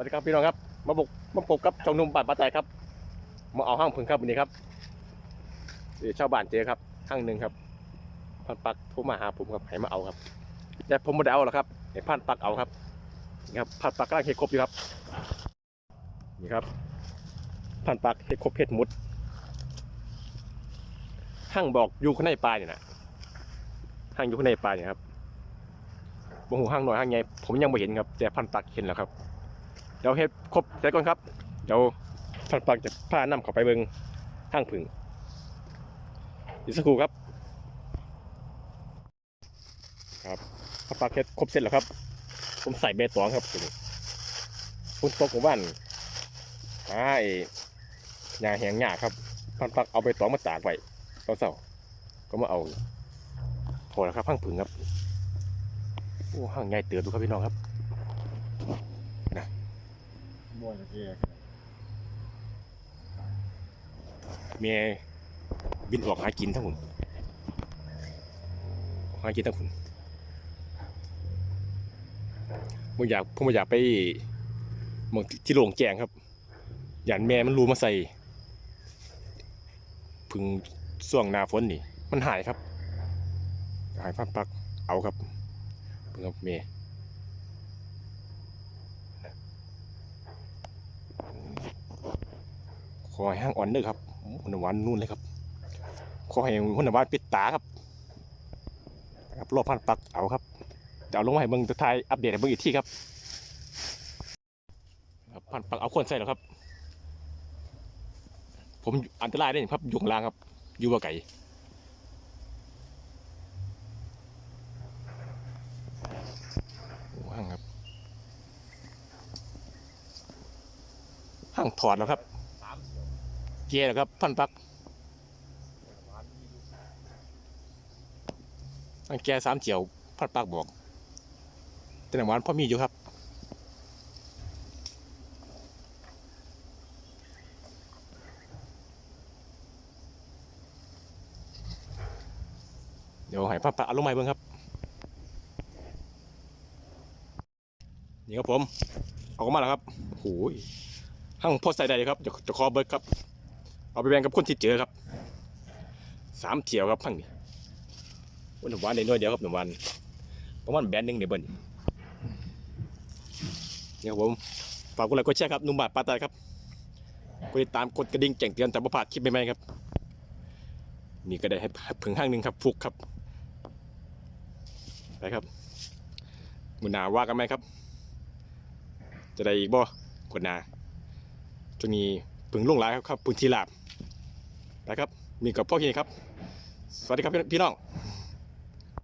วัสดีครับพี่น้องครับ มาบุกมาปกกับช่องหนุ่มบ้านป้าใจครับ มาเอาห้างผึ่งครับวันนี้ครับเดี๋ยวชาวบ้านเจอครับห้างหนึ่งครับพันปักโทรมาหาผมครับให้มาเอาครับ แต่ผมไม่ได้เอาหรอกครับให้พันปักเอาครับนี่ครับพันปักกำลังเฮ็ดครบอยู่ครับนี่ครับพันปักเฮ็ดครบเฮ็ดมุดห้างบอกอยู่ข้างในปลายเนี่ยนะห้างอยู่ข้างในปลายเนี่ยครับบ่หูห้างหน่อยห้างใหญ่ผมยังไม่เห็นครับ แต่พันปักเห็นแล้วครับ เดี๋ยวเฮ็ดครบเสร็จก่อนครับ เดี๋ยวท่านปักจะพานำเข้าไปเบิงห้างผึ่งอีกสักครู่ครับ ครับท่านปักเฮ็ดครบเสร็จแล้วครับ ผมใส่เบตองครับคุณตกของบ้านหาไอ้หญ้าแห้งหญ้าครับท่านปักเอาใบตองมาตากไว้ตอนเช้าก็มาเอาพอแล้วครับห้างผึ่งครับโอ้ห้างใหญ่เตือดูครับพี่น้องครับ มวยเกียเมียบินออกหากินทั้งหมดหากินทั้งหมดผมอยากผมอยากไปมองที่โล่งแจงครับอยานแม่มันรูมาใส่พึ่งช่วงนาฝนนี่ มันหายครับ หายพันปักเอาครับเพิ่งครับเมย์ อให้ห้างอ่อนเด้อครับหุ่นหวานนู่นเลยครับขอให้หุ่นหวานปิดตาครับครับรอบพันปักเอาครับจะเอาลงมาให้เบิ่งจะทายอัปเดตให้เบิ่งอีกทีครับครับพันปักเอาคนใส่แล้วครับ ผมอันตรายได้ครับยู่ข้างล่างครับอยู่บ่ไก่ห้างครับห้างถอดแล้วครับ เกียร์แล้วครับ พันปักหวานมีดูตั้งแกสามเจียว พันปักบอก แต่หนังหวานพ่อมีอยู่ครับเดี๋ยวให้พันปักอาลงมาให้เบิ่งครับ นี่ครับผมเอาออกมาแล้วครับโอ้ยห้างพอใส่ได้เลยครับจะจะคอเบิร์ดครับ เอาไปแบ่งกับคนที่เจอครับสามเที่ยวครับพังนี่วันหนึ่งวันในน้อยเดียวครับหนึ่งวันประมาณแบนหนึ่งเดี๋ยวเบิ้ลเนี่ยผมฝากกดไลค์กดแชร์ครับนุ่มบาทปาตาครับกดติดตามกดกระดิ่งแจ้งเตือนแต่ประพาดคลิปใหม่ๆครับ นี่ก็ได้ให้ผึ่งห้างหนึ่งครับฟุกครับไปครับมือหนาว่ากันไหมครับ จะได้อีกบ่กดหนาช่วง ผึ่งลงหลายครับครับพื้นทีลาบนะครับมีกับพ่อเฮียครับ สวัสดีครับพี่น้อง